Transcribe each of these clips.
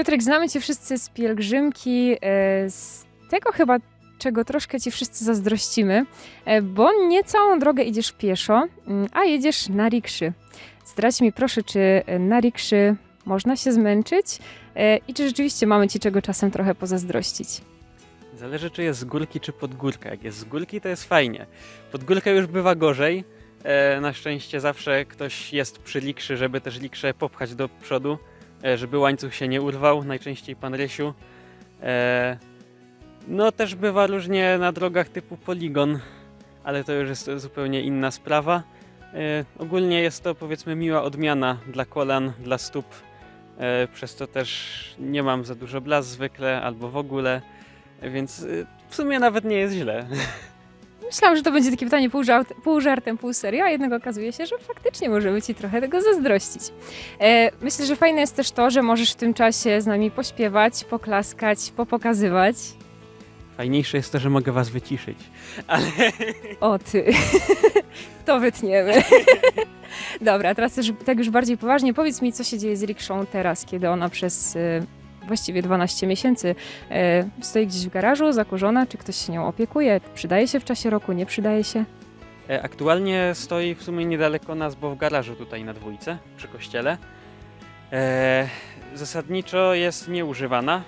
Piotrek, znamy Cię wszyscy z pielgrzymki, e, z tego chyba, czego troszkę Ci wszyscy zazdrościmy, e, bo nie całą drogę idziesz pieszo, mm, a jedziesz na rikszy. Zdradź mi proszę, czy e, na rikszy można się zmęczyć i czy rzeczywiście mamy Ci czego czasem trochę pozazdrościć? Zależy, czy jest z górki, czy pod górkę. Jak jest z górki, to jest fajnie. Pod górkę już bywa gorzej. Na szczęście zawsze ktoś jest przy likrzy, żeby też likrze popchać do przodu, żeby łańcuch się nie urwał. Najczęściej pan Rysiu. E, no też bywa różnie na drogach typu poligon, ale to już jest zupełnie inna sprawa. E, ogólnie jest to powiedzmy miła odmiana dla kolan, dla stóp. E, przez to też nie mam za dużo blas zwykle albo w ogóle. Więc w sumie nawet nie jest źle. Myślałam, że to będzie takie pytanie pół, żart, pół żartem, pół serio, a jednak okazuje się, że faktycznie możemy Ci trochę tego zazdrościć. E, myślę, że fajne jest też to, że możesz w tym czasie z nami pośpiewać, poklaskać, popokazywać. Fajniejsze jest to, że mogę was wyciszyć. Ale O ty, to wytniemy. Dobra, teraz też tak już bardziej poważnie, powiedz mi, co się dzieje z rikszą teraz, kiedy ona przez e, właściwie 12 miesięcy e, stoi gdzieś w garażu, zakurzona, czy ktoś się nią opiekuje, przydaje się w czasie roku, nie przydaje się? e, aktualnie stoi w sumie niedaleko nas, bo w garażu tutaj na dwójce, przy kościele. E, zasadniczo jest nieużywana.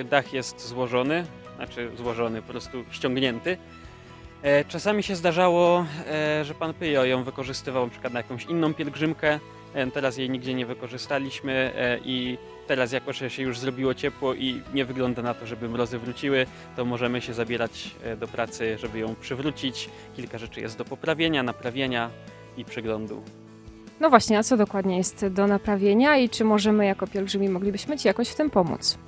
E, dach jest złożony, znaczy złożony, po prostu ściągnięty. E, czasami się zdarzało, e, że pan Pyjo ją wykorzystywał na przykład na jakąś inną pielgrzymkę. E, teraz jej nigdzie nie wykorzystaliśmy e, i teraz jako, że się już zrobiło ciepło i nie wygląda na to, żeby mrozy wróciły, to możemy się zabierać e, do pracy, żeby ją przywrócić. Kilka rzeczy jest do poprawienia, naprawienia i przeglądu. No właśnie, a co dokładnie jest do naprawienia i czy możemy jako pielgrzymi moglibyśmy Ci jakoś w tym pomóc?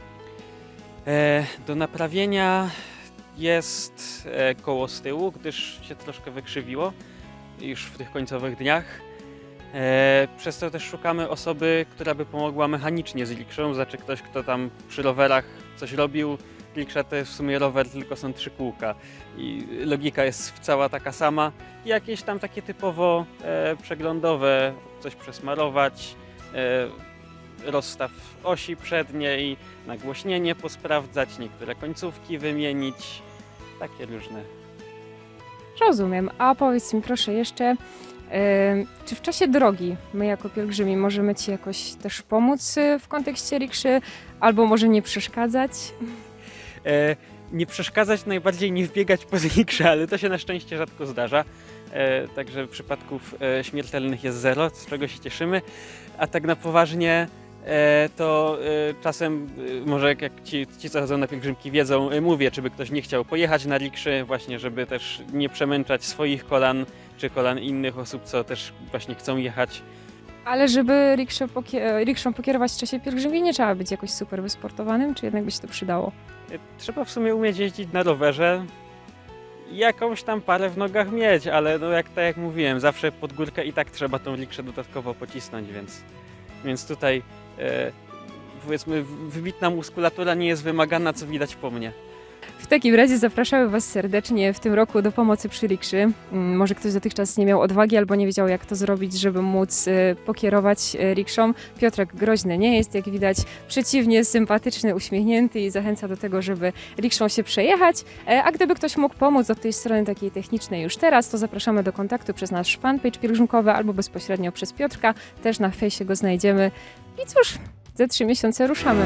E, do naprawienia jest e, koło z tyłu, gdyż się troszkę wykrzywiło już w tych końcowych dniach. E, przez to też szukamy osoby, która by pomogła mechanicznie z likszą, znaczy ktoś, kto tam przy rowerach coś robił. Liksza to jest w sumie rower, tylko są trzy kółka i logika jest cała taka sama. I jakieś tam takie typowo e, przeglądowe, coś przesmarować, e, rozstaw osi przedniej, nagłośnienie posprawdzać, niektóre końcówki wymienić, takie różne. Rozumiem. A powiedz mi proszę jeszcze, czy w czasie drogi my jako pielgrzymi możemy Ci jakoś też pomóc y, w kontekście rikszy, albo może nie przeszkadzać? E, nie przeszkadzać, najbardziej nie wbiegać po likrze, ale to się na szczęście rzadko zdarza. E, także przypadków e, śmiertelnych jest zero, z czego się cieszymy. A tak na poważnie, e, to e, czasem, e, może jak- jak ci, ci, co chodzą na pielgrzymki wiedzą, e, mówię, czy by ktoś nie chciał pojechać na likrzy, właśnie żeby też nie przemęczać swoich kolan, czy kolan innych osób, co też właśnie chcą jechać. Ale żeby rikszę pokie- rikszą pokierować w czasie pielgrzymki, nie trzeba być jakoś super wysportowanym, czy jednak by się to przydało? E, Trzeba w sumie umieć jeździć na rowerze. i Jakąś tam parę w nogach mieć, ale no jak tak jak mówiłem, zawsze pod górkę i tak trzeba tą likrzę dodatkowo pocisnąć, więc, więc tutaj e, powiedzmy wybitna muskulatura nie jest wymagana, co widać po mnie. W takim razie zapraszamy Was serdecznie w tym roku do pomocy przy rikszy. Mm, Może ktoś dotychczas nie miał odwagi albo nie wiedział, jak to zrobić, żeby móc y, pokierować y, rikszą. Piotrek groźny nie jest, jak widać, przeciwnie, sympatyczny, uśmiechnięty i zachęca do tego, żeby rikszą się przejechać. E, A gdyby ktoś mógł pomóc od tej strony takiej technicznej już teraz, to zapraszamy do kontaktu przez nasz fanpage pielgrzymkowy albo bezpośrednio przez Piotrka. Też na fejsie go znajdziemy. I cóż, za trzy miesiące ruszamy.